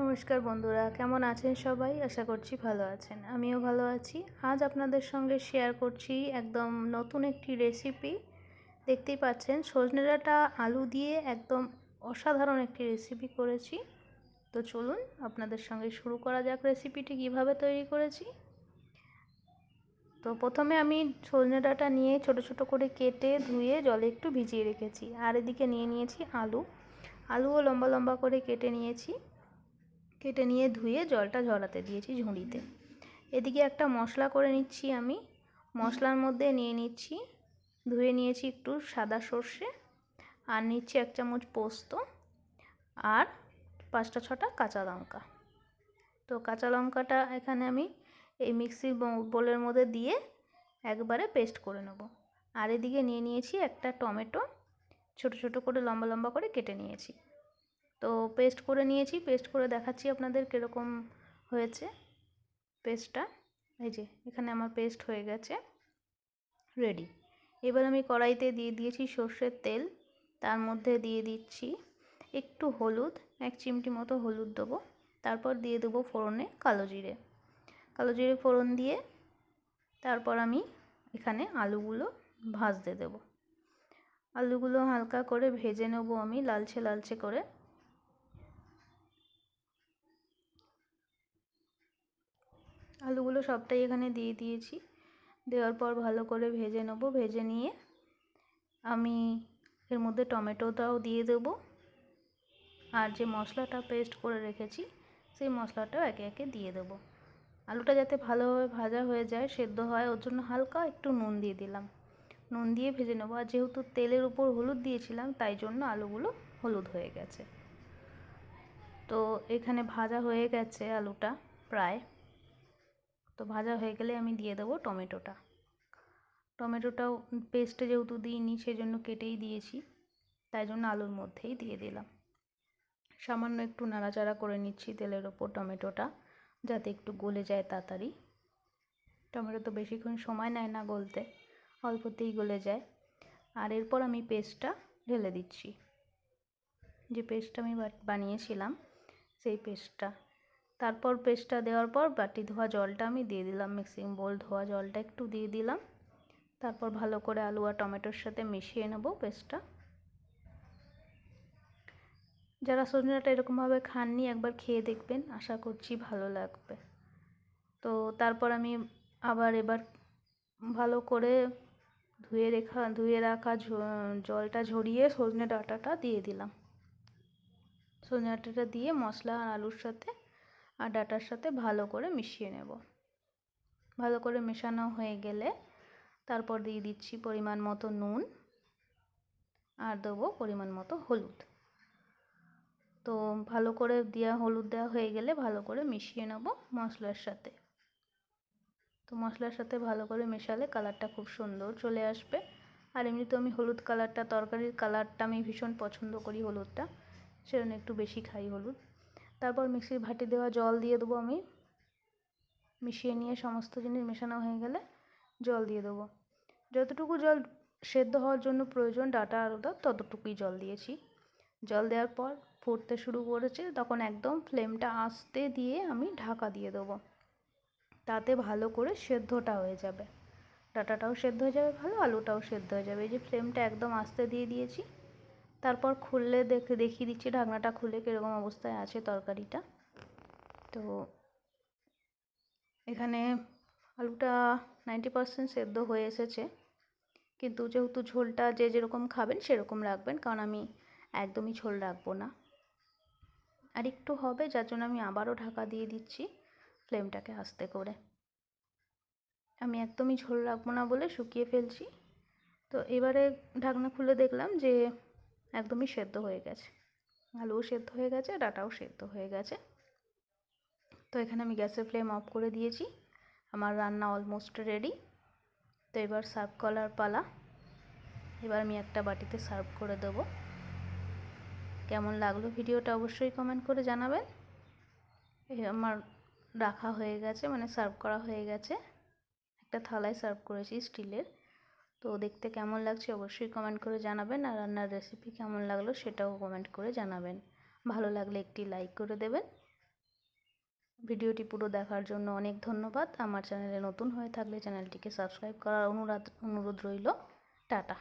নমস্কার বন্ধুরা, কেমন আছেন সবাই? আশা করছি ভালো আছেন। আমিও ভালো আছি। আজ আপনাদের সঙ্গে শেয়ার করছি একদম নতুন একটি রেসিপি দেখতেই পাচ্ছেন, সজনে ডাঁটা, আলু দিয়ে একদম অসাধারণ একটি রেসিপি করেছি। তো চলুন, আপনাদের সঙ্গে শুরু করা যাক রেসিপিটি কীভাবে তৈরি করেছি। তো প্রথমে আমি সজনে ডাঁটা নিয়ে ছোট ছোট করে কেটে ধুয়ে জলে একটু ভিজিয়ে রেখেছি। আর এদিকে নিয়ে নিয়েছি আলু। আলুও লম্বা লম্বা করে কেটে নিয়েছি। কেটে নিয়ে ধুয়ে জলটা ঝরাতে দিয়েছি ঝুড়িতে। এদিকে একটা মশলা করে নিচ্ছি আমি। মশলার মধ্যে নিয়ে নিচ্ছি, ধুয়ে নিয়েছি একটু সাদা সর্ষে আর নিচ্ছি এক চামচ পোস্ত আর পাঁচটা ছটা কাঁচা লঙ্কা। তো কাঁচা লঙ্কাটা এখানে আমি এই মিক্সির বোলের মধ্যে দিয়ে একবারে পেস্ট করে নেব। আর এদিকে নিয়ে নিয়েছি একটা টমেটো, ছোট ছোট করে লম্বা লম্বা করে কেটে নিয়েছি। তো পেস্ট করে নিয়েছি পেস্ট করে দেখাচ্ছি আপনাদের কীরকম হয়েছে পেস্টটা এই যে, এখানে আমার পেস্ট হয়ে গেছে। রেডি এবার আমি কড়াইতে দিয়ে দিয়েছি সর্ষের তেল। তার মধ্যে দিয়ে দিচ্ছি একটু হলুদ, এক চিমটি মতো হলুদ দেবো। তারপর দিয়ে দেবো ফোড়নে কালো জিরে। কালো জিরে ফোড়ন দিয়ে তারপর আমি এখানে আলুগুলো ভাজতে দেবো। আলুগুলো হালকা করে ভেজে নেব আমি লালচে লালচে করে। আলুগুলো সবটাই এখানে দিয়ে দিয়েছি। দেওয়ার পর ভালো করে ভেজে নেব। ভেজে নিয়ে আমি এর মধ্যে টমেটোটাও দিয়ে দেবো। আর যে মশলাটা পেস্ট করে রেখেছি, সেই মশলাটাও একে একে দিয়ে দেবো। আলুটা যাতে ভালোভাবে ভাজা হয়ে যায়, সেদ্ধ হয়, ওর জন্য হালকা একটু নুন দিয়ে দিলাম। নুন দিয়ে ভেজে নেব। আর যেহেতু তেলের উপর হলুদ দিয়েছিলাম, তাই জন্য আলুগুলো হলুদ হয়ে গেছে। তো এখানে ভাজা হয়ে গেছে আলুটা প্রায়। তো ভাজা হয়ে গেলে আমি দিয়ে দেবো টমেটোটা। টমেটোটাও পেস্টে যেহেতু দিইনি, সেজন্য কেটেই দিয়েছি। তাই জন্য আলুর মধ্যেই দিয়ে দিলাম। সামান্য একটু নাড়াচাড়া করে নিচ্ছি তেলের ওপর টমেটোটা, যাতে একটু গলে যায় তাড়াতাড়ি। টমেটো তো বেশিক্ষণ সময় নেয় না গলতে, অল্পতেই গলে যায়। আর এরপর আমি পেস্টটা ঢেলে দিচ্ছি। যে পেস্টটা আমি বানিয়েছিলাম, সেই পেস্টটা তারপর পেস্টটা দেওয়ার পর বাটি ধোয়া জলটা আমি দিয়ে দিলাম মিক্সিং বোল ধোয়া জলটা একটু দিয়ে দিলাম। তারপর ভালো করে আলু আর টমেটোর সাথে মিশিয়ে নেব পেস্টটা। যারা সজনাটা এরকমভাবে খাননি একবার খেয়ে দেখবেন, আশা করছি ভালো লাগবে। তো তারপর আমি আবার এবার ভালো করে ধুয়ে রেখা, ধুয়ে রাখা জলটা ঝরিয়ে সজনে ডাঁটাটা দিয়ে দিলাম। সজনে ডাঁটাটা দিয়ে মশলা আর আলুর সাথে আর ডাটার সাথে ভালো করে মিশিয়ে নেব। ভালো করে মেশানো হয়ে গেলে তারপর দিয়ে দিচ্ছি পরিমাণ মতো নুন আর দেবো পরিমাণ মতো হলুদ। তো ভালো করে দেওয়া হলুদ দেওয়া হয়ে গেলে ভালো করে মিশিয়ে নেব মশলার সাথে। তো মশলার সাথে ভালো করে মেশালে কালারটা খুব সুন্দর চলে আসবে। আর এমনিতেও আমি হলুদ কালারটা, তরকারির কালারটা আমি ভীষণ পছন্দ করি হলুদটা, সেজন্য একটু বেশি খাই হলুদ। তারপর মিক্সির ভাটি দেওয়া জল দিয়ে দেবো আমি। মিশিয়ে নিয়ে সমস্ত জিনিস মেশানো হয়ে গেলে জল দিয়ে দেবো। যতটুকু জল সেদ্ধ হওয়ার জন্য প্রয়োজন ডাটা আলুটা ততটুকুই জল দিয়েছি। জল দেওয়ার পর ফুটতে শুরু করেছে, তখন একদম ফ্লেমটা আস্তে দিয়ে আমি ঢাকা দিয়ে দেবো। তাতে ভালো করে সেদ্ধটা হয়ে যাবে। ডাটাটাও সেদ্ধ হয়ে যাবে, ভালো আলুটাও সেদ্ধ হয়ে যাবে। এই যে ফ্লেমটা একদম আস্তে দিয়ে দিয়েছি তারপর খুললে দেখে, দেখিয়ে দিচ্ছি, ঢাকনাটা খুলে কীরকম অবস্থায় আছে তরকারিটা। তো এখানে আলুটা নাইনটি পারসেন্ট সেদ্ধ হয়ে এসেছে। কিন্তু যেহেতু ঝোলটা যে যেরকম খাবেন সেরকম রাখবেন, কারণ আমি একদমই ঝোল রাখব না। আর একটু হবে, যার জন্য আমি আবারও ঢাকা দিয়ে দিচ্ছি ফ্লেমটাকে আস্তে করে। আমি একদমই ঝোল রাখব না বলে শুকিয়ে ফেলছি। তো এবারে ঢাকনা খুলে দেখলাম যে একদমই সেদ্ধ হয়ে গেছে। আলুও সেদ্ধ হয়ে গেছে, ডাটাও সেদ্ধ হয়ে গেছে। তো এখানে আমি গ্যাসের ফ্লেম অফ করে দিয়েছি। আমার রান্না অলমোস্ট রেডি তো এবার সার্ভ করার পালা। এবার আমি একটা বাটিতে সার্ভ করে দেব। কেমন লাগল ভিডিওটা অবশ্যই কমেন্ট করে জানাবেন। আমার রাখা হয়ে গেছে মানে সার্ভ করা হয়ে গেছে। একটা থালায় সার্ভ করেছি স্টিলের তো দেখতে কেমন লাগছে অবশ্যই কমেন্ট করে জানাবেন আর রান্নার রেসিপি কেমন লাগল সেটাও কমেন্ট করে জানাবেন। ভালো লাগলে একটি লাইক করে দেবেন। ভিডিওটি পুরো দেখার জন্য অনেক ধন্যবাদ। আমার চ্যানেলে নতুন হয়ে থাকলে চ্যানেলটিকে সাবস্ক্রাইব করার অনুরোধ অনুরোধ রইল। টাটা।